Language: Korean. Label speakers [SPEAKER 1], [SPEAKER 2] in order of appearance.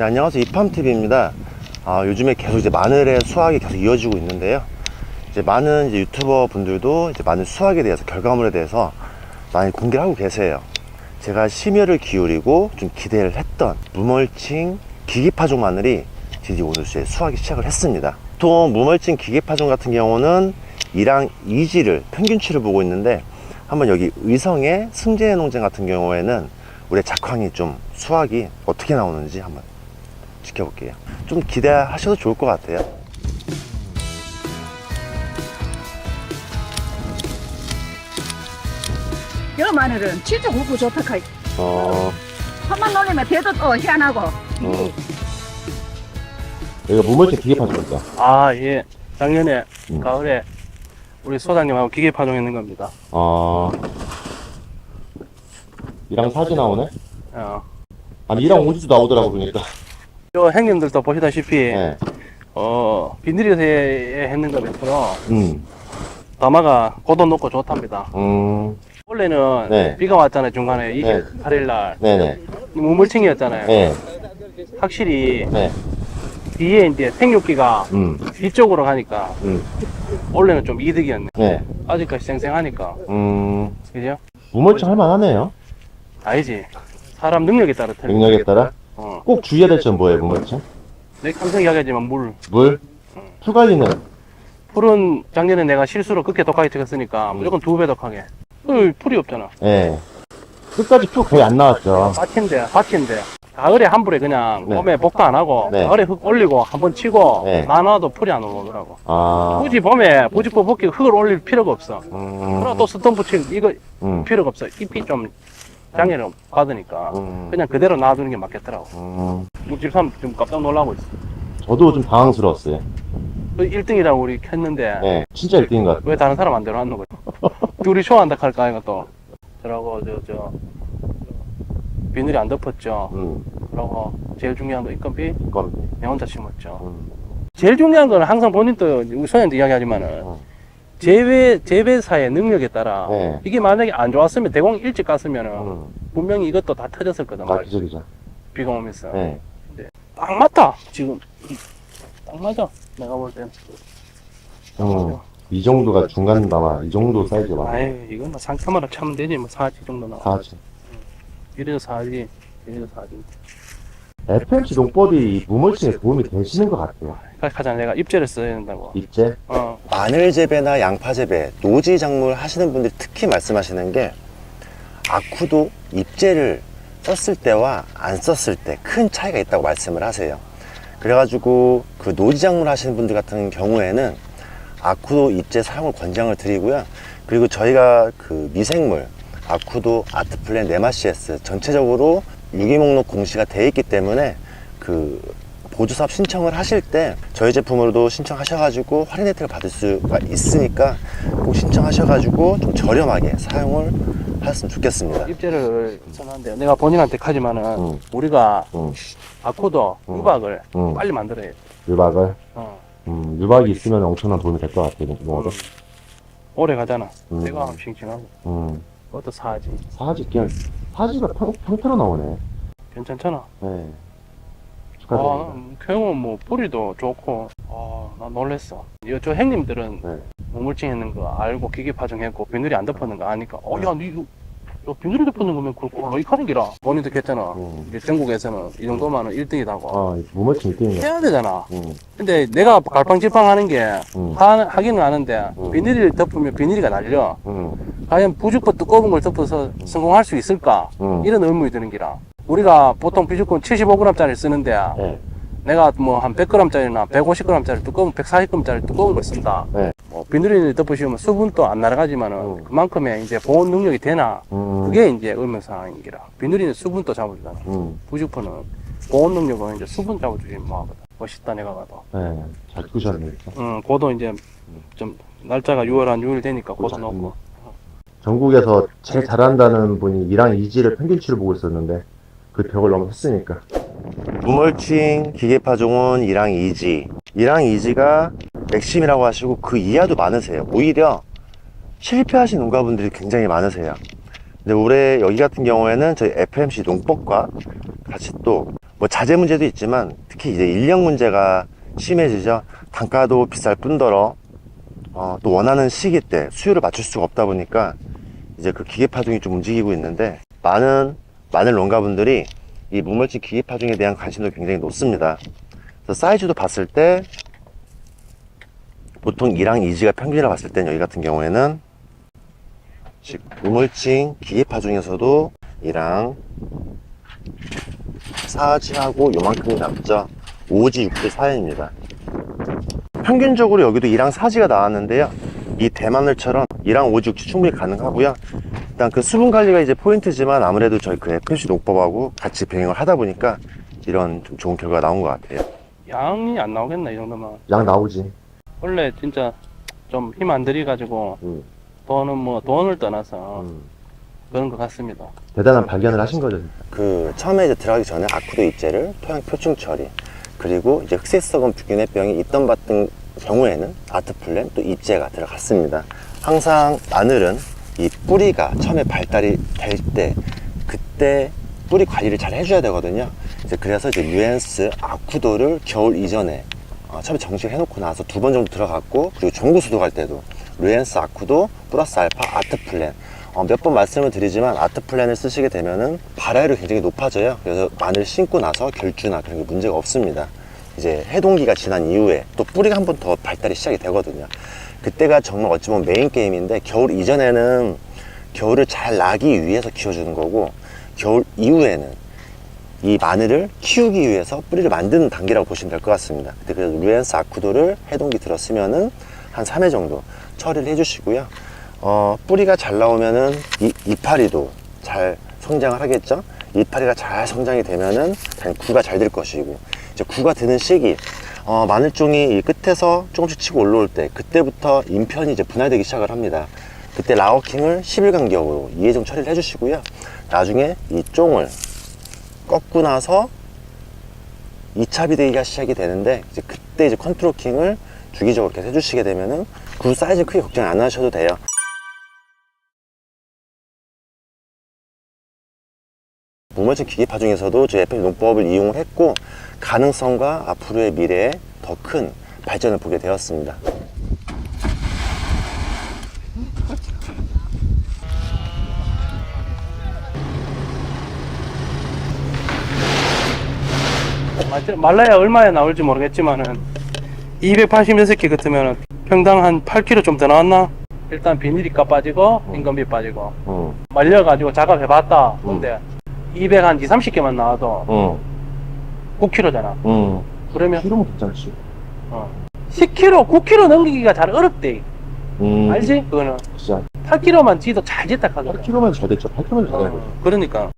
[SPEAKER 1] 네, 안녕하세요. 이팜TV입니다. 아, 요즘에 계속 이제 마늘의 수확이 계속 이어지고 있는데요. 이제 많은 이제 유튜버 분들도 이제 마늘 수확에 대해서 결과물에 대해서 많이 공개를 하고 계세요. 제가 심혈을 기울이고 좀 기대를 했던 무멀칭 기기파종 마늘이 드디어 오늘 이제 수확이 시작을 했습니다. 보통 무멀칭 기계파종 같은 경우는 1랑 2지를 평균치를 보고 있는데 한번 여기 의성의 승재 농장 같은 경우에는 우리 작황이 좀 수확이 어떻게 나오는지 한번 지켜볼게요. 좀 기대하셔도 좋을 것 같아요.
[SPEAKER 2] 여 마늘은 진짜 굵고 좋다 카이
[SPEAKER 1] 어,
[SPEAKER 2] 한번 놀리면 대도 또 희한하고
[SPEAKER 1] 어. 여기가 무멀칭 기계 파종이죠.
[SPEAKER 3] 아, 예. 작년에
[SPEAKER 1] 음.
[SPEAKER 3] 가을에 우리 소장님하고 기계 파종했는 겁니다.
[SPEAKER 1] 어, 2랑 4지 나오네?
[SPEAKER 3] 어.
[SPEAKER 1] 아니, 2랑 5지도 나오더라고, 보니까.
[SPEAKER 3] 요 형님들도 보시다시피,
[SPEAKER 1] 네.
[SPEAKER 3] 어, 비닐에에 했는 거 밑으로
[SPEAKER 1] 음,
[SPEAKER 3] 다마가 고도 높고 좋답니다.
[SPEAKER 1] 음,
[SPEAKER 3] 원래는
[SPEAKER 1] 네.
[SPEAKER 3] 비가 왔잖아요, 중간에.
[SPEAKER 1] 네.
[SPEAKER 3] 28일 날.
[SPEAKER 1] 네네.
[SPEAKER 3] 무물층이었잖아요.
[SPEAKER 1] 네,
[SPEAKER 3] 확실히
[SPEAKER 1] 네.
[SPEAKER 3] 뒤에 이제 생육기가
[SPEAKER 1] 음,
[SPEAKER 3] 뒤쪽으로 가니까
[SPEAKER 1] 음,
[SPEAKER 3] 원래는 좀 이득이었네.
[SPEAKER 1] 네.
[SPEAKER 3] 아직까지 쌩쌩하니까.
[SPEAKER 1] 음,
[SPEAKER 3] 그죠?
[SPEAKER 1] 무멀칭 할만하네요.
[SPEAKER 3] 아니지. 사람 능력에 따라 틀려.
[SPEAKER 1] 능력에 따라?
[SPEAKER 3] 어.
[SPEAKER 1] 꼭 주의해야 될 점 뭐예요, 무멀칭?
[SPEAKER 3] 내 항상 이야기하지만 물.
[SPEAKER 1] 물? 풀 관리는?
[SPEAKER 3] 풀은 작년에 내가 실수로 그렇게 독하게 찍었으니까
[SPEAKER 1] 음.
[SPEAKER 3] 무조건 두 배 독하게. 어, 풀이 없잖아.
[SPEAKER 1] 예. 끝까지 풀 거의 안 나왔죠.
[SPEAKER 3] 밭인데, 밭인데. 가을에 한 불에 그냥
[SPEAKER 1] 네.
[SPEAKER 3] 봄에 복도 안 하고
[SPEAKER 1] 네.
[SPEAKER 3] 가을에 흙 올리고 한 번 치고
[SPEAKER 1] 네.
[SPEAKER 3] 나눠도 풀이 안 올라오더라고.
[SPEAKER 1] 아.
[SPEAKER 3] 굳이 봄에 부직포 벗기 흙을 올릴 필요가 없어.
[SPEAKER 1] 음,
[SPEAKER 3] 그리고 또 스톤 붙이고 이거
[SPEAKER 1] 음,
[SPEAKER 3] 필요가 없어. 잎이 좀 장애를 받으니까
[SPEAKER 1] 음,
[SPEAKER 3] 그냥 그대로 놔두는 게 맞겠더라고.
[SPEAKER 1] 음.
[SPEAKER 3] 우리 집사람 지금 깜짝 놀라고 있어.
[SPEAKER 1] 저도 좀 당황스러웠어요.
[SPEAKER 3] 1등이라고 우리 했는데
[SPEAKER 1] 예. 진짜 1등인 것 같아요.
[SPEAKER 3] 왜 다른 사람 안 데려왔노? 그래? 둘이 쇼한다 할까 이거 또. 저라고 저 저 비늘이 안 덮었죠.
[SPEAKER 1] 음,
[SPEAKER 3] 그러고 제일 중요한 거 인건비 내 혼자 심었죠.
[SPEAKER 1] 음,
[SPEAKER 3] 제일 중요한 건 항상 본인도 우리 소장님도 이야기하지만은
[SPEAKER 1] 음.
[SPEAKER 3] 재배 재배사의 능력에 따라
[SPEAKER 1] 네.
[SPEAKER 3] 이게 만약에 안 좋았으면 대공 일찍 갔으면은
[SPEAKER 1] 음.
[SPEAKER 3] 분명히 이것도 다 터졌을 거단
[SPEAKER 1] 아,
[SPEAKER 3] 말이야.
[SPEAKER 1] 기적이죠.
[SPEAKER 3] 비가 오면서
[SPEAKER 1] 예.
[SPEAKER 3] 딱 맞다 지금 딱 맞아 내가 볼 때는.
[SPEAKER 1] 음, 이 정도가 중간 담아, 이 정도 사이즈가
[SPEAKER 3] 아유 이건 뭐 상처마다 차면 되지 뭐 사지 정도 나와.
[SPEAKER 1] 사지.
[SPEAKER 3] 이래서 사지 이래서 사지.
[SPEAKER 1] FMC 농법이 무멀칭에 도움이 되시는 것 같아요.
[SPEAKER 3] 가장 내가 입재를 써야 된다고.
[SPEAKER 1] 입제?
[SPEAKER 3] 어.
[SPEAKER 1] 마늘 재배나 양파 재배, 노지 작물 하시는 분들이 특히 말씀하시는 게 아쿠도 입제를 썼을 때와 안 썼을 때 큰 차이가 있다고 말씀을 하세요. 그래가지고 그 노지 작물 하시는 분들 같은 경우에는 아쿠도 입제 사용을 권장을 드리고요. 그리고 저희가 그 미생물 아쿠도 아트플랜 네마시에스 전체적으로 유기목록 공시가 돼 있기 때문에 그 보조사업 신청을 하실 때 저희 제품으로도 신청하셔가지고 할인 혜택을 받을 수가 있으니까 꼭 신청하셔가지고 좀 저렴하게 사용을 하셨으면 좋겠습니다.
[SPEAKER 3] 입재를 써놨는데 내가 본인한테 하지만은
[SPEAKER 1] 응.
[SPEAKER 3] 우리가
[SPEAKER 1] 응.
[SPEAKER 3] 아쿠도
[SPEAKER 1] 응.
[SPEAKER 3] 유박을
[SPEAKER 1] 응.
[SPEAKER 3] 빨리 만들어야 돼.
[SPEAKER 1] 유박을
[SPEAKER 3] 어.
[SPEAKER 1] 음, 유박이 있으면 엄청난 도움이 될 것 같아요. 농어도.
[SPEAKER 3] 오래 가잖아.
[SPEAKER 1] 음.
[SPEAKER 3] 내가 싱싱하고
[SPEAKER 1] 음,
[SPEAKER 3] 그것도 사지.
[SPEAKER 1] 사지 그냥 사지가 평, 평타로 나오네.
[SPEAKER 3] 괜찮잖아.
[SPEAKER 1] 네.
[SPEAKER 3] 아,
[SPEAKER 1] 축하드립니다.
[SPEAKER 3] 경은 뭐 뿌리도 좋고. 아, 나 놀랬어. 이저 형님들은
[SPEAKER 1] 네.
[SPEAKER 3] 우물증 있는 거 알고 기계 파종했고 비늘이 안 덮었는 거 아니까 어, 야, 니 이거 야, 비늘이 덮었는 거면 그걸 로이카는 기라. 본인도 했잖아.
[SPEAKER 1] 음.
[SPEAKER 3] 이제 전국에서는 이 정도면은 1등이다고.
[SPEAKER 1] 아, 무멀칭 1등이네.
[SPEAKER 3] 해야 되잖아.
[SPEAKER 1] 음,
[SPEAKER 3] 근데 내가 갈팡질팡 하는 게
[SPEAKER 1] 음,
[SPEAKER 3] 하, 하기는 하는데
[SPEAKER 1] 음.
[SPEAKER 3] 비닐을 덮으면 비닐이가 날려.
[SPEAKER 1] 음,
[SPEAKER 3] 과연 부직포 두꺼운 걸 덮어서 성공할 수 있을까?
[SPEAKER 1] 음.
[SPEAKER 3] 이런 의문이 드는 기라. 우리가 보통 비주권 75g짜리 쓰는데
[SPEAKER 1] 네.
[SPEAKER 3] 내가 뭐 한 100g짜리나 150g짜리 두꺼운 140g짜리 두꺼운 걸 쓴다.
[SPEAKER 1] 네.
[SPEAKER 3] 뭐 비닐을 덮으시면 수분도 안 날아가지만은
[SPEAKER 1] 음.
[SPEAKER 3] 그만큼의 이제 보온 능력이 되나
[SPEAKER 1] 음,
[SPEAKER 3] 그게 이제 의문사항인 기라. 비닐은 수분도 잡아주잖아.
[SPEAKER 1] 음,
[SPEAKER 3] 부직포는 보온 능력은 이제 수분 잡아주지 뭐 하거든. 멋있다 내가 봐도.
[SPEAKER 1] 네. 잘 꾸셨네.
[SPEAKER 3] 응, 고도 이제 좀 날짜가 6월 한 6일 되니까 고도
[SPEAKER 1] 그렇죠.
[SPEAKER 3] 넣고.
[SPEAKER 1] 전국에서 제일 잘한다는 분이 2랑 2지를 평균치를 보고 있었는데 그 벽을 넘어섰으니까. 무멀칭 기계 파종은 2랑 2지. 2랑 2지가 맥심이라고 하시고 그 이하도 많으세요. 오히려 실패하신 농가분들이 굉장히 많으세요. 근데 올해 여기 같은 경우에는 저희 FMC 농법과 같이 또 뭐 자재 문제도 있지만 특히 이제 인력 문제가 심해지죠. 단가도 비쌀 뿐더러 어, 또 원하는 시기 때 수요를 맞출 수가 없다 보니까 이제 그 기계 파종이 좀 움직이고 있는데 많은 마늘 농가분들이 이 무멀칭 기계 파종에 대한 관심도 굉장히 높습니다. 그래서 사이즈도 봤을 때 보통 2랑 2지가 평균이라 봤을 땐 여기 같은 경우에는 즉 무멀칭 기계 파종에서도 2랑 4지하고 요만큼이 남죠. 5지, 6지 사이입니다. 평균적으로 여기도 2랑 4지가 나왔는데요. 이 대마늘처럼 2랑 5지, 6지 충분히 가능하고요. 일단 그 수분 관리가 이제 포인트지만 아무래도 저희 그 FMC 농법하고 같이 병행을 하다 보니까 이런 좀 좋은 결과가 나온 것 같아요.
[SPEAKER 3] 양이 안 나오겠나 이 정도면
[SPEAKER 1] 양 나오지.
[SPEAKER 3] 원래 진짜 좀 힘 안 들이가지고
[SPEAKER 1] 음,
[SPEAKER 3] 돈은 뭐 돈을 떠나서
[SPEAKER 1] 음.
[SPEAKER 3] 그런 것 같습니다.
[SPEAKER 1] 대단한 발견을 하신 거죠. 그 처음에 이제 들어가기 전에 아쿠도 입제를 토양 표충 처리 그리고 이제 흑색석은 부균해병이 있던 같은 경우에는 아트플랜 또 입제가 들어갔습니다. 항상 마늘은 이 뿌리가 처음에 발달이 될 때 그때 뿌리 관리를 잘 해줘야 되거든요. 이제 그래서 이제 유엔스 아쿠도를 겨울 이전에 어, 처음에 정식 해놓고 나서 두 번 정도 들어갔고 그리고 종구 수도 갈 때도 루엔스 아쿠도 플러스 알파 아트플랜. 어, 몇 번 말씀을 드리지만 아트플랜을 쓰시게 되면은 발화율이 굉장히 높아져요. 그래서 마늘 심고 나서 결주나 그런 게 문제가 없습니다. 이제 해동기가 지난 이후에 또 뿌리가 한 번 더 발달이 시작이 되거든요 그때가 정말 어찌 보면 메인 게임인데 겨울 이전에는 겨울을 잘 나기 위해서 키워주는 거고 겨울 이후에는 이 마늘을 키우기 위해서 뿌리를 만드는 단계라고 보시면 될 것 같습니다. 그래서 루엔스 아쿠도를 해동기 들었으면은 한 3회 정도 처리를 해주시고요. 어, 뿌리가 잘 나오면은 이, 이파리도 잘 성장을 하겠죠? 이파리가 잘 성장이 되면은 당연히 구가 잘 될 것이고 이제 구가 드는 시기 어, 마늘종이 이 끝에서 조금씩 치고 올라올 때 그때부터 인편이 이제 분할되기 시작을 합니다. 그때 라워킹을 10일 간격으로 이해종 처리를 해주시고요. 나중에 이 쫑을 꺾고 나서 2차 비대기가 시작이 되는데 이제 그때 이제 컨트롤킹을 주기적으로 이렇게 해주시게 되면은 그 사이즈 크게 걱정 안 하셔도 돼요. 무멀칭 기계파 중에서도 저희 FM 농법을 이용을 했고 가능성과 앞으로의 미래에 더 큰 발전을 보게 되었습니다.
[SPEAKER 3] 말라야 얼마에 나올지 모르겠지만은 286개 같으면은 평당 한 8kg 좀 더 나왔나? 일단 비닐이가 빠지고 인건비 빠지고
[SPEAKER 1] 어,
[SPEAKER 3] 말려가지고 작업해봤다.
[SPEAKER 1] 음.
[SPEAKER 3] 근데 200 한 2, 30개만 나와도
[SPEAKER 1] 어,
[SPEAKER 3] 9kg잖아.
[SPEAKER 1] 어.
[SPEAKER 3] 그러면
[SPEAKER 1] 이러면 괜찮지.
[SPEAKER 3] 어. 10kg, 9kg 넘기기가 잘 어렵대.
[SPEAKER 1] 음,
[SPEAKER 3] 알지? 그거는
[SPEAKER 1] 진짜
[SPEAKER 3] 8kg만 지도 잘 짓다 하거든.
[SPEAKER 1] 8kg만 잘 됐죠. 8kg만 잘
[SPEAKER 3] 어, 그러니까